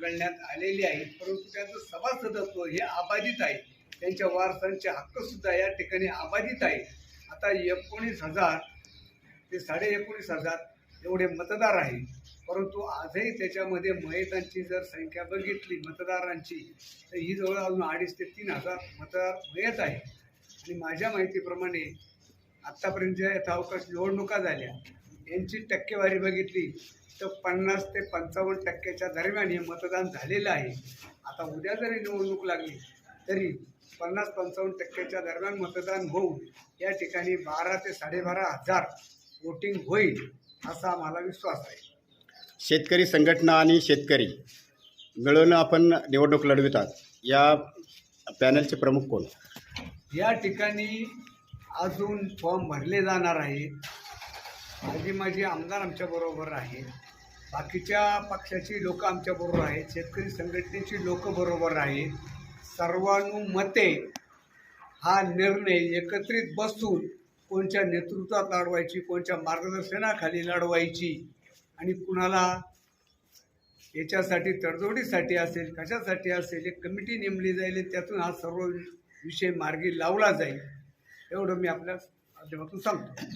वगळण्यात आलेली आहे परंतु त्याचं सभासदत्व हे अबाधित आहे. त्यांच्या वारसांचे हक्क सुद्धा या ठिकाणी अबाधित आहे. आता एकोणीस हजार ते साडे एकोणीस हजार एवढे मतदार आहेत परंतु आजही त्याच्यामध्ये महिलांची जर संख्या बघितली मतदारांची तर ही जवळ अजून अडीच ते तीन हजार मतदार मयत आहे आणि माझ्या माहितीप्रमाणे आत्तापर्यंत ज्या यथा अवकाश निवडणुका झाल्या यांची टक्केवारी बघितली तर पन्नास ते पंचावन्न टक्क्याच्या दरम्यान हे मतदान झालेलं आहे. आता उद्या जरी निवडणूक लागली तरी पन्नास पंचावन्न टक्क्याच्या दरम्यान मतदान होऊन या ठिकाणी बारा ते साडेबारा हजार वोटिंग होईल असा आम्हाला विश्वास आहे. शेतकरी संघटना आणि शेतकरी मिळून आपण निवडणूक लढवितात या पॅनलचे प्रमुख कोण? या ठिकाणी अजून फॉर्म भरले जाणार आहेत. माझी माझी आमदार आमच्याबरोबर आहेत. बाकीच्या पक्षाची लोक आमच्याबरोबर आहेत. शेतकरी संघटनेची लोक बरोबर आहेत. सर्वानुमते हा निर्णय एकत्रित बसून कोणच्या नेतृत्वात लढवायची कोणच्या मार्गदर्शनाखाली लढवायची आणि कुणाला याच्यासाठी तडजोडीसाठी असेल कशासाठी असेल एक कमिटी नेमली जाईल त्यातून हा सर्व विषय मार्गी लावला जाईल. एवढं मी आपल्या माध्यमातून सांगतो.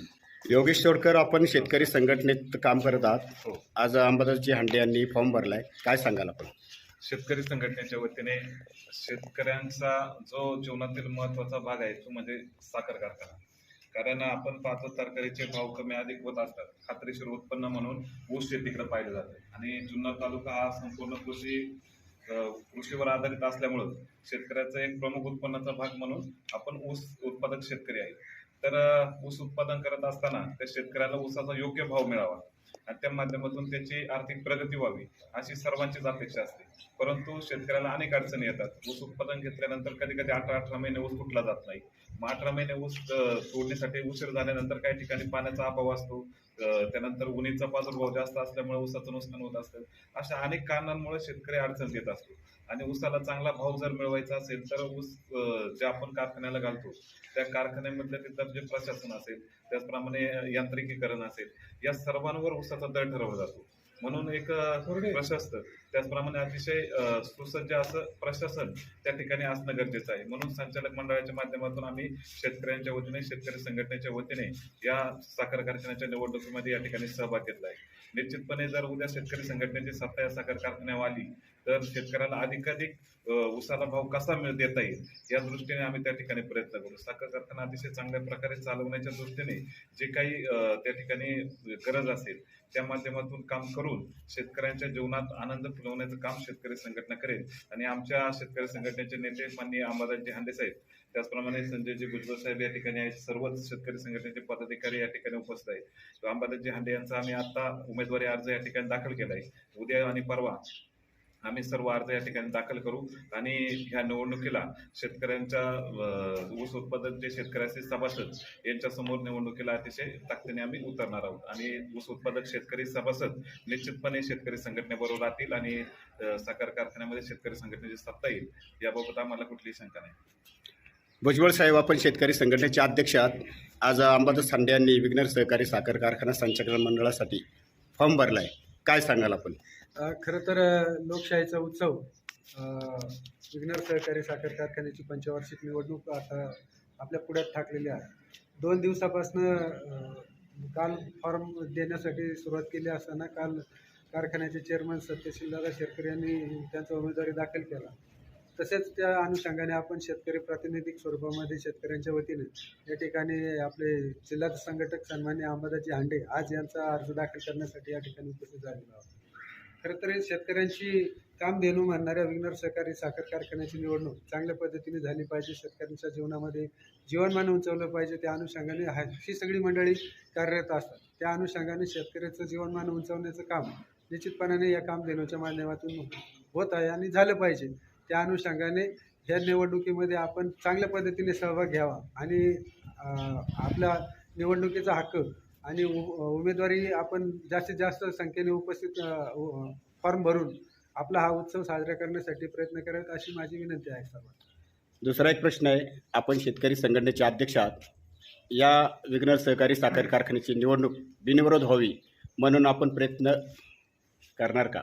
योगेश तोडकर आपण शेतकरी संघटनेत काम करत आहात. हो. आज अंबादासजी हांडे यांनी फॉर्म भरलाय. काय सांगाल आपण? शेतकरी संघटनेच्या वतीने शेतकऱ्यांचा जो जीवनातील महत्त्वाचा भाग आहे तो म्हणजे साखर कारखाना. कारण आपण पाहतो तरकारीचे भाव कमी अधिक होत असतात. खात्रीशीर उत्पन्न म्हणून ऊस शेतीकडे पाहिलं जातं. आणि जुन्नर तालुका हा संपूर्ण कृषी कृषीवर आधारित असल्यामुळं शेतकऱ्याचा एक प्रमुख उत्पन्नाचा भाग म्हणून आपण ऊस उत्पादक शेतकरी आहे. तर ऊस उत्पादन करत असताना त्या शेतकऱ्याला ऊसाचा योग्य भाव मिळावा. आणि त्या माध्यमातून त्याची आर्थिक प्रगती व्हावी अशी सर्वांचीच अपेक्षा असते. परंतु शेतकऱ्याला अनेक अडचणी येतात. ऊस उत्पादन घेतल्यानंतर कधी कधी अठरा अठरा महिने ऊस कुठला जात नाही. मग अठरा महिने ऊस तोडणीसाठी उशीर झाल्यानंतर काही ठिकाणी पाण्याचा अभाव असतो. त्यानंतर उन्हीचा प्रादुर्भाव जास्त असल्यामुळे ऊसाचं नुकसान होत असतं. अशा अनेक कारणांमुळे शेतकरी अडचणीत येत असतो. आणि ऊसाला चांगला भाव जर मिळवायचा असेल तर ऊस जे आपण कारखान्याला घालतो त्या कारखान्यामधलं तिथलं जे प्रशासन असेल त्याचप्रमाणे यांत्रिकीकरण असेल या सर्वांवर ऊसाचा दर ठरवला जातो. म्हणून एक प्रशस्त त्याचप्रमाणे अतिशय सुसज्ज असं प्रशासन त्या ठिकाणी असणं गरजेचं आहे. म्हणून संचालक मंडळाच्या माध्यमातून आम्ही शेतकऱ्यांच्या वतीने शेतकरी संघटनेच्या वतीने या साखर कारखान्याच्या निवडणुकीमध्ये या ठिकाणी सहभाग घेतला आहे. निश्चितपणे जर उद्या शेतकरी संघटनेची सत्ता या साखर कारखान्यावर आली तर शेतकऱ्याला अधिकाधिक उसाला भाव कसा मिळ देता येईल? या दृष्टीने आम्ही त्या ठिकाणी प्रयत्न करू. साखर कारखाना अतिशय चांगल्या प्रकारे चालवण्याच्या दृष्टीने जे काही त्या ठिकाणी गरज असेल त्या माध्यमातून काम करून शेतकऱ्यांच्या जीवनात आनंद फुलवण्याचं काम शेतकरी संघटना करेल. आणि आमच्या शेतकरी संघटनेचे नेते माननीय अंबादासजी हांडे साहेब त्याचप्रमाणे संजयजी भुजबळ साहेब या ठिकाणी सर्वच शेतकरी संघटनेचे पदाधिकारी या ठिकाणी उपस्थित आहेत. अंबादाजी अंबादासजी हांडे यांचा आम्ही आता उमेदवारी अर्ज या ठिकाणी दाखल केला आहे उद्या आणि परवा आम्ही सर्व अर्ज या ठिकाणी दाखल करू. आणि ह्या निवडणुकीला शेतकऱ्यांच्या ऊस उत्पादक जे शेतकऱ्याचे सभासद यांच्या समोर निवडणुकीला अतिशय ताकदीने आम्ही उतरणार आहोत. आणि ऊस उत्पादक शेतकरी सभासद निश्चितपणे शेतकरी संघटनेबरोबर राहतील आणि साखर कारखान्यामध्ये शेतकरी संघटनेची सत्ता येईल. याबाबत आम्हाला कुठलीही शंका नाही. भुजबळ साहेब आपण शेतकरी संघटनेचे अध्यक्ष आहात आज अंबादास सांडे यांनी विघ्नर सहकारी साखर कारखाना संचालन मंडळासाठी फॉर्म भरला आहे काय सांगाल आपण? खरं तर लोकशाहीचा उत्सव विघ्नर सहकारी साखर कारखान्याची पंचवार्षिक निवडणूक आता आपल्या पुढ्यात ठाकलेली आहे. दोन दिवसापासनं काल फॉर्म देण्यासाठी सुरुवात केली असताना काल कारखान्याचे चेअरमन सत्यशीलदादा शेतकरी यांनी त्यांचा उमेदवारी दाखल केला. तसेच त्या अनुषंगाने आपण शेतकरी प्रातिनिधिक स्वरूपामध्ये शेतकऱ्यांच्या वतीने या ठिकाणी आपले जिल्हा संघटक सन्मान्य अहमदाजी हांडे आज यांचा अर्ज दाखल करण्यासाठी या ठिकाणी उपस्थित झालेलो आहोत. खरं तर शेतकऱ्यांशी शेतकऱ्यांची काम देणू म्हणणाऱ्या विघ्नर सहकारी साखर कारखान्याची निवडणूक चांगल्या पद्धतीने झाली पाहिजे. शेतकऱ्यांच्या जीवनामध्ये जीवनमान उंचवलं पाहिजे. त्या अनुषंगाने ही सगळी मंडळी कार्यरत असतात. त्या अनुषंगाने शेतकऱ्याचं जीवनमान उंचवण्याचं काम निश्चितपणाने या काम देण्याच्या माध्यमातून होत आहे आणि झालं पाहिजे. त्या अनुषंगाने ह्या निवडणुकीमध्ये आपण चांगल्या पद्धतीने सहभाग घ्यावा आणि आपला निवडणुकीचा हक्क आणि उ- उमेदवारी आपण जास्तीत जास्त संख्येने उपस्थित फॉर्म भरून आपला हा उत्सव साजरा करण्यासाठी प्रयत्न करत अशी माझी विनंती आहे सर्वांना. दुसरा एक प्रश्न आहे. आपण शेतकरी संघटनेचे अध्यक्ष आहात या विघ्न सहकारी साखर कारखान्याची निवडणूक बिनविरोध व्हावी म्हणून आपण प्रयत्न करणार का?